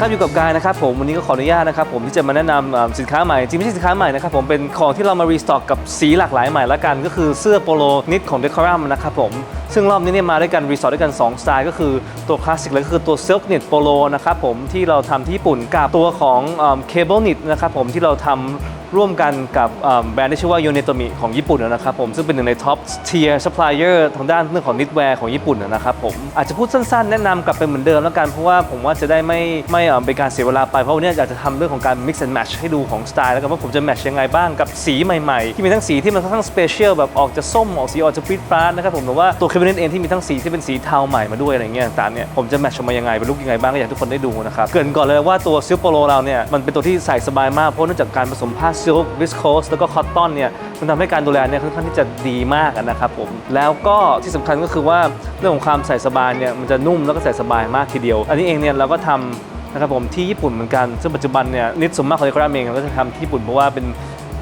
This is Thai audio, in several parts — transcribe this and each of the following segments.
ครับอยู่กับกายนะครับผมวันนี้ก็ขออนุญาตนะครับผมที่จะมาแนะนำอ่าสินค้าใหม่จริงไม่ใช่สินค้าใหม่นะครับผมเป็นของที่เรามารีสต็อกกับสีหลากหลายใหม่ละกัน ก็คือเสื้อโปโลนิดของเดคอรัมนะครับผมซึ่งรอบนี้เนี่ยมาด้วยกันรีสอร์ทด้วยกัน 2 สไตล์ก็คือตัวคลาสสิกเลยก็คือตัว Silk Knit Polo นะครับผมที่เราทำที่ญี่ปุ่นกับตัวของเคเบิลนิดนะครับผมที่เราทำ ร่วมกันกับแบรนด์ที่ชื่อว่า Yonetomi ของญี่ปุ่นนะครับผมซึ่งเป็นหนึ่งในท็อปเทียร์ซัพพลายเออร์ทางด้านเรื่องของนิตแวร์ของญี่ปุ่นนะครับผมอาจจะพูดสั้นๆ แนะนำกลับไปเหมือนเดิมแล้วกันเพราะว่าผมว่าจะได้ไม่ไม่เป็นการเสียเวลาไปเพราะวันนี้อยากจะทำเรื่องของการ mix and match ให้ดูของสไตล์แล้วกันว่าผมจะ match ยังไงบ้างกับสีใหม่ๆ ที่มีทั้งสีที่มันค่อนข้างสเปเชียลแบบออกจะส้มออกสีออกจะปรี๊ดปราดนะครับผมหรือว่าตัวเคเบิลเองที่มีทั้งสีที่เป็นสีเทาใหม่มาด้วยอะไรเงี้ยต่างเนี่ยผมจะ match มายังไงเป็นลุคยังไงบ้างก็อยากทุกคนได้ดูนะครับเกินก่อนเลยว่าตัวซิลโปโลเราเนี่ยมันเป็นตัวที่ใส่สบายมากเพราะเนื่องจากการผสมผ้าซิลค์วิสโคสแล้วก็คอตตอนเนี่ยมันทำให้การดูแลเนี่ยค่อนข้างที่จะดีมากนะครับผมแล้วก็ที่สำคัญก็คือว่าเรื่องของความใส่สบายเนี่ยมันจะนุ่มแล้วก็ใส่สบายมากทีเดียว อันนี้เองเนี่ยเราก็ทำนะครับผมที่ญี่ปุ่นเหมือนกัน ซึ่งปัจจุบันเนี่ยนิดสมมากของเดคราเองเราก็จะทำที่ญี่ปุ่นเพราะว่าเป็น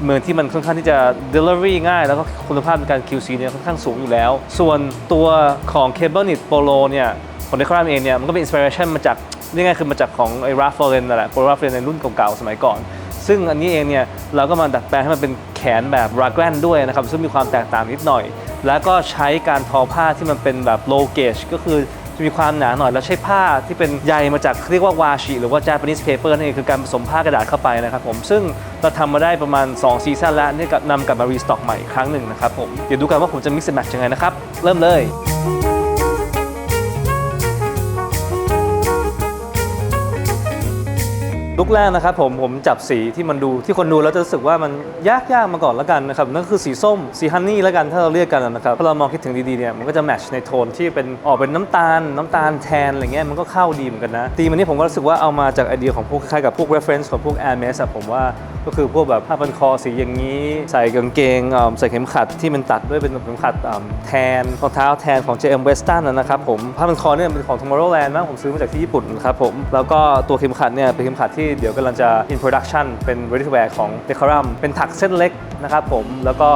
เมืองที่มันค่อนข้างที่จะ delivery ง่าย แล้วก็คุณภาพในการ QC เนี่ยค่อนข้างสูงอยู่แล้ว ส่วนตัวของ Cable Knit Polo เนี่ยของเดคราเองเนี่ยมันก็เป็น inspiration มาจากนี่ไงคือมาจากของไอ้ราฟเฟอร์เรนนั่นแหละโปรราฟเฟอร์เรนในรุ่นเก่าๆสมัยก่อน ซึ่งอันนี้เองเนี่ยเราก็มาดัดแปลงให้มันเป็นแขนแบบราแกรนด้วยนะครับซึ่งมีความแตกต่างนิดหน่อย แล้วก็ใช้การทอผ้าที่มันเป็นแบบ low gauge ก็คือจะมีความหนาหน่อยแล้วใช้ผ้าที่เป็นใยมาจากเรียกว่าวาชิหรือว่า Japanese paper นั่นเองคือการผสมผ้ากระดาษเข้าไปนะครับผมซึ่งเราทำมาได้ประมาณ 2 ซีซั่นแล้วนี่ก็นำกลับมารีสต็อกใหม่อีกครั้งหนึ่งนะครับผมเดี๋ยวดูกันว่าผมจะ mix and match ยังไงนะครับเริ่มเลย ลุกแรกนะครับผมผมจับสีที่มันดูที่คนดูแล้วจะรู้สึกว่ามันยากยากมาก่อนแล้วกันนะครับนั่นคือสีส้มสีฮันนี่แล้วกันถ้าเราเรียกกันนะครับพอเรามองคิดถึงดีๆเนี่ยมันก็จะแมชในโทนที่เป็นออกเป็นน้ำตาลน้ำตาลแทนอะไรเงี้ยมันก็เข้าดีเหมือนกันนะตีมันนี้ผมก็รู้สึกว่าเอามาจากไอเดียของพวกคล้ายๆกับพวก reference ของพวก Air m e s อะผมว่า ก็คือพวกแบบผ้าพันคอสีอย่างนี้ ใส่กางเกงใส่เข็มขัดที่มันตัดด้วยเป็นเข็มขัดแทนรองเท้าแทนของ JM Weston นะครับผมผ้าพันคอเนี่ยเป็นของ Tomorrowland มั้งผมซื้อมาจากที่ญี่ปุ่นครับผมแล้วก็ตัวเข็มขัดเนี่ยเป็นเข็มขัดที่เดี๋ยวกำลังจะ in production เป็น ready to wear ของ Decorum เป็นถักเส้นเล็กนะครับผมแล้วก็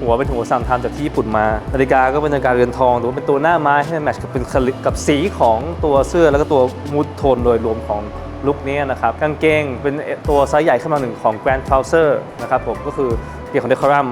หัวเป็นหัวสั่งทำจากที่ญี่ปุ่นมา นาฬิกาก็เป็นนาฬิกาเรือนทองหรือว่าเป็นตัวหน้าไม้ให้แมทช์กับเป็นกับสีของตัวเสื้อแล้วก็ตัวมูดโทนโดยรวมของ ลุคนี้นะครับกางเกงเป็นตัวไซส์ใหญ่ขึ้นมาหนึ่งของ Grand Trouser นะครับผมก็คือเกี่ยวของ Decorum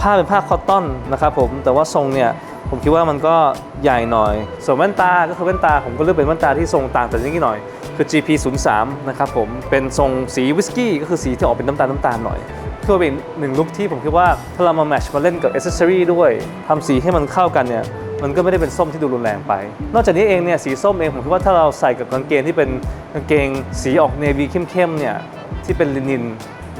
ผ้าเป็นผ้าคอตตอนนะครับผมแต่ว่าทรงเนี่ยผมคิดว่ามันก็ใหญ่หน่อย ส่วนแว่นตาก็คือแว่นตาผมก็เลือกเป็นแว่นตาที่ทรงต่างจากนี้หน่อย คือ GP 0 3นะครับผมเป็นทรงสีวิสกี้ก็คือสีที่ออกเป็นน้ำตาลน้ำตาลหน่อยเพื่อเป็นหนึ่งลุคที่ผมคิดว่าถ้าเรามาแมทช์มาเล่นกับอ c เซอรี่ด้วยทำสีให้มันเข้ากันเนี่ย มันก็ไม่ได้เป็นส้มที่ดูรุนแรงไป นอกจากนี้เองเนี่ยสีส้มเองผมคิดว่าถ้าเราใส่กับกางเกงที่เป็นกางเกงสีออกเนวีเข้มๆเนี่ยที่เป็นลินิน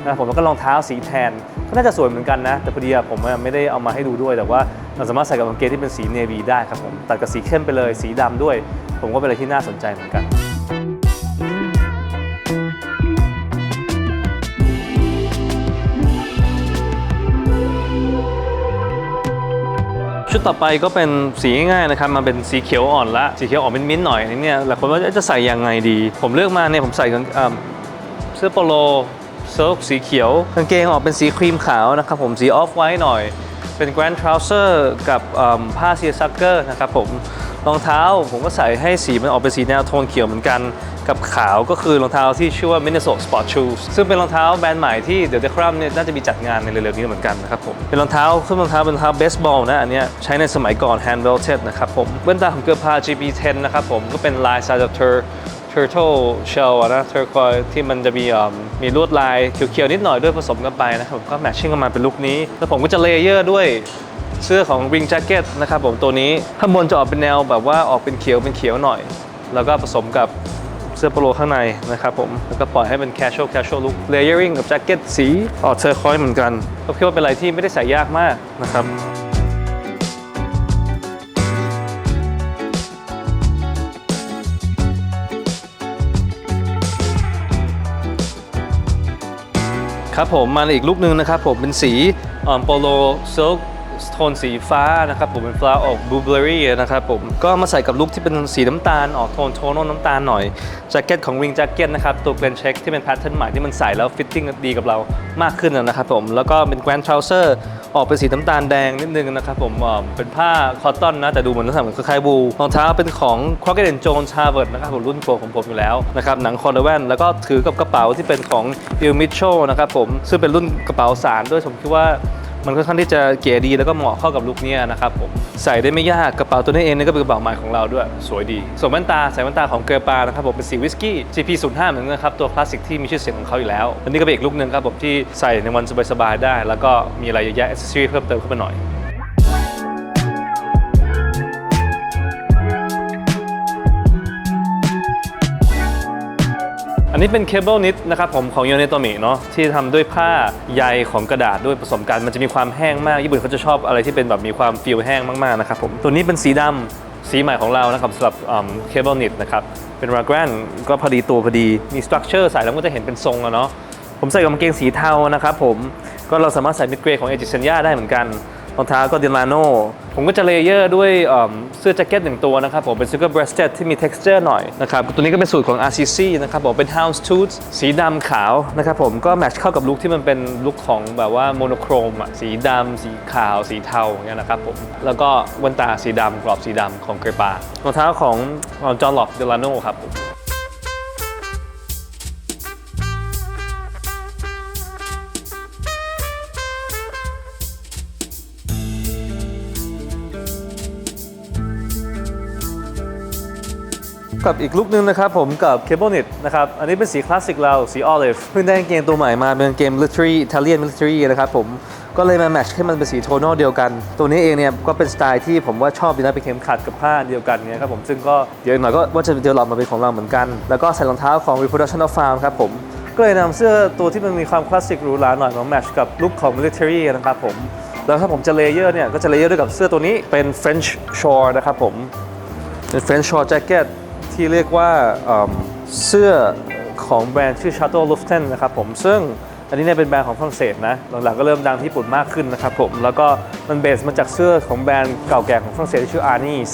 นะผมก็รองเท้าสีแทนก็น่าจะสวยเหมือนกันนะ แต่พอดีผมไม่ได้เอามาให้ดูด้วย แต่ว่าเราสามารถใส่กับกางเกงที่เป็นสีเนวีได้ครับผมตัดกับสีเข้มไปเลย สีดำด้วย ผมก็เป็นอะไรที่น่าสนใจเหมือนกัน ต่อไปก็เป็นสีง่ายๆนะครับมาเป็นสีเขียวอ่อนละสีเขียวอ่อนเป็นมิ้นหน่อยนนี้เนี่ยหลายคนว่าจะใส่ยังไงดี ผมเลือกมาเนี่ยผมใส่กางเสื้อโปโลเซิร์ฟสีเขียวกางเกงออกเป็นสีครีมขาวนะครับผมสีออฟไว้หน่อย เป็นแกรนด์ทราวเซอร์กับผ้าเซียซักเกอร์นะครับผมรองเท้าผมก็ใส่ให้สีมันออกเป็นสีแนวโทนเขียวเหมือนกัน กับขาวก็คือรองเท้าที่ชื่อว่า Minnesota Sport Shoes ซึ่งเป็นรองเท้าแบรนด์ใหม่ที่เดี๋ยวเดครัมเนี่ยน่าจะมีจัดงานในเร็วๆนี้เหมือนกันนะครับผมเป็นรองเท้าซึ่งรองเท้าเป็นรองเท้าเบสบอลนะอันเนี้ยใช้ในสมัยก่อน hand welted นะครับผมแว่นตาของเกือบพา GB10 นะครับผมก็เป็นลายสายจาก Tur turtle shell นะ turquoise ที่มันจะมีมมีลวดลายเขียวๆนิดหน่อยด้วยผสมกันไปนะครับผมก็แมทชิ่งกันมาเป็นลุคนี้ แล้วผมก็จะเลเยอร์ด้วยเสื้อของ ring jacket นะครับผมตัวนี้ข้างบนจะออกเป็นแนวแบบว่าออกเป็นเขียวเป็นเขียวหน่อย แล้วก็ผสมกับ เสื้อโปโลข้างในนะครับผม แล้วก็ปล่อยให้เป็น casual casual look layering กับแจ็คเก็ตสีออเทอร์คอยเหมือนกัน ก็คิดว่าเป็นอะไรที่ไม่ได้ใส่ยากมากนะครับครับผมมาอีกลุกหนึ่งนะครับผมเป็นสีโปโลซิล โทนสีฟ้านะครับผมเป็นฟ้าออกบลูเบอรี่นะครับผมก็มาใส่กับลุคที่เป็นสีน้ำตาลออกโทนโทนน้ำตาลหน่อยแจ็คเก็ตของวิงแจ็คเก็ตนะครับตัวเกรนเช็คที่เป็นแพทเทิร์นใหม่ที่มันใส่แล้วฟิตติ้งดีกับเรามากขึ้นนะครับผมแล้วก็เป็นแกรนทราวเซอร์ออกเป็นสีน้ำตาลแดงนิดนึงนะครับผมเป็นผ้าคอตตอนนะแต่ดูเหมือนลักษณะเหมือนคล้ายๆบูรองเท้าเป็นของ Crockett Jones Harvard นะครับผมรุ่นโปรของผมอยู่แล้วนะครับหนังคอร์ดแวนแล้วก็ถือกับกระเป๋าที่เป็นของ Il Mitchell นะครับผมซึ่งเป็นรุ่นกระเป๋าสารด้วยผมคิดว่า มันค่อนข้างที่จะเก๋ดีแล้วก็เหมาะเข้ากับลุคนี้นะครับผมใส่ได้ไม่ยากกระเป๋าตัวนี้เองนี่ก็เป็นกระเป๋าใหม่ของเราด้วย สวยดีส่วนแว่นตาใส่แว่นตาของเกอร์ปานะครับผมเป็นสีวิสกี้ GP05 เหมือนกันครับตัวคลาสสิกที่มีชื่อเสียงของเขาอยู่แล้วอันนี้ก็เป็นอีกลุคนึงครับผมที่ใส่ในวันสบายๆได้ แล้วก็มีอะไรเยอะแยะอ c เซอรีเพิ่มเติมเข้าไปหน่อย อันนี้เป็นเคเบิลนิดนะครับผมของโยเนโตมิเนาะที่ทำด้วยผ้าใยของกระดาษด้วยผสมกันมันจะมีความแห้งมากญี่ปุ่นเขาจะชอบอะไรที่เป็นแบบมีความฟิลแห้งมากๆนะครับผมตัวนี้เป็นสีดำสีใหม่ของเรานะครับสำหรับเคเบิลนิดนะครับเป็นราแกรนก็พอดีตัวพอดีมีสตรัคเจอร์ใส่แล้วก็จะเห็นเป็นทรงอะเนาะผมใส่กับกางเกงสีเทานะครับผมก็เราสามารถใส่มิดเกรย์ของเอจิเซนยาได้เหมือนกันรองเท้าก็เดิลาโน ผมก็จะเลเยอร์ด้วยเสื้อแจ็คเก็ตหนึ่งตัวนะครับผมเป็นซูเปอร์เบรสเ e ที่มี texture หน่อยนะครับตัวนี้ก็เป็นสูตรของ RCC นะครับผมเป็น House Tooth สีดำขาวนะครับผมก็แมทช์เข้ากับลุคที่มันเป็นลุคของแบบว่าโมโนโครมอะสีดำสีขาว สีเทาอย่างเงี้ยนะครับผมแล้วก็แว่นตาสีดำกรอบสีดำของเกรปารองเท้าของจอห์นล็อกเดลาโนครับผม กับอีกลุคนึงนะครับผมกับ Cable Knit นะครับอันนี้เป็นสีคลาสสิกเราสีออลิฟเพิ่งได้เกงตัวใหม่มาเป็นเกง military Italian military นะครับผมก็เลยมาแมทช์ให้มันเป็นสีโทนอลเดียวกัน ตัวนี้เองเนี่ยก็เป็นสไตล์ที่ผมว่าชอบดีนะเป็นเข็มขัดกับผ้าเดียวกันเนี่ยครับผมซึ่งก็เดี๋ยวอีกหน่อยก็ว่าจะเดเวหลอปมาเป็นของเราเหมือนกัน แล้วก็ใส่รองเท้าของ Reproduction of Farm ครับผมก็เลยนำเสื้อตัวที่มันมีความคลาสสิกหรูหราหน่อยมาแมทช์กับลุคของ military นะครับผมแล้วถ้าผมจะเลเยอร์เนี่ยก็จะเลเยอร์ด้วยกับเสื้อตัวนี้เป็น French shore นะครับผมเป็น French short jacket ที่เรียกว่าเสื้อของแบรนด์ชื่อ Chateau Luften นะครับผมซึ่งอันนี้เนี่ยเป็นแบรนด์ของฝรั่งเศสนะหลังๆก็เริ่มดังที่ญี่ปุ่นมากขึ้นนะครับผมแล้วก็มันเบสมาจากเสื้อของแบรนด์เก่าแก่ของฝรั่งเศสที่ชื่อ Arnis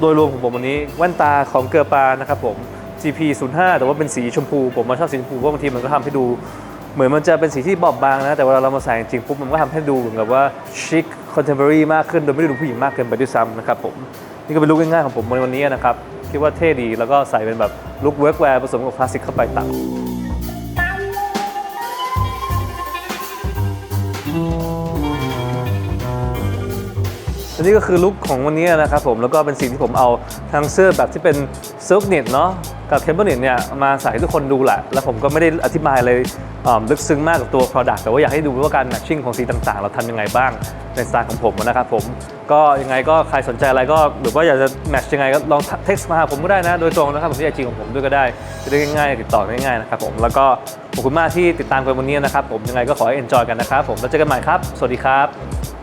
โดยรวมของผมวันนี้แว่นตาของเกอร์ปานะครับผม GP 0 5แต่ว่าเป็นสีชมพู ผมมาชอบสีชมพูเพราะบางทีมันก็ทำให้ดู เหมือนมันจะเป็นสีที่บอบบางนะ แต่เวลาเรามาใส่จริงปุ๊บมันก็ทำให้ดูเหมือนกับว่าชิคคอนเทม p o r a r y มากขึ้นโดยไม่ได้ดูผู้หญิงมากเกินไปด้วยซ้ำนะครับผมนี่ก็เป็นลุคง่ายๆของผมในวันนี้นะครับ คิดว่าเท่ดี แล้วก็ใส่เป็นแบบลุคเวิร์กแวร์ผสมกับคลาสสิกเข้าไปตัด นี้ก็คือลุคของวันนี้นะครับผมแล้วก็เป็นสิ่งที่ผมเอาทั้งเสื้อแบบที่เป็นซิลค์เน็ตเนาะกับเคเบิลเน็ตเนี่ยมาใส่ให้ทุกคนดูแหละแล้วผมก็ไม่ได้อธิบายเลยลึกซึ้งมากกับตัว Product แต่ว่าอยากให้ดูว่าการแมทชิ่งของสีต่างๆ เราทำยังไงบ้างในสไตล์ของผมนะครับผมก็ยังไงก็ใครสนใจอะไรก็หรือว่าอยากจะแมทช์ยังไงก็ลองเท็กซ์มาหาผมก็ได้นะ โดยตรงนะครับผมที่ไอจีของผมด้วยก็ได้จะได้ง่ายๆติดต่อง่ายๆนะครับผมแล้วก็ขอบคุณมากที่ติดตามกันวันนี้นะครับผมยังไงก็ขอให้ enjoy กันนะครับผมแล้วเจอกันใหม่ครับ สวัสดีครับ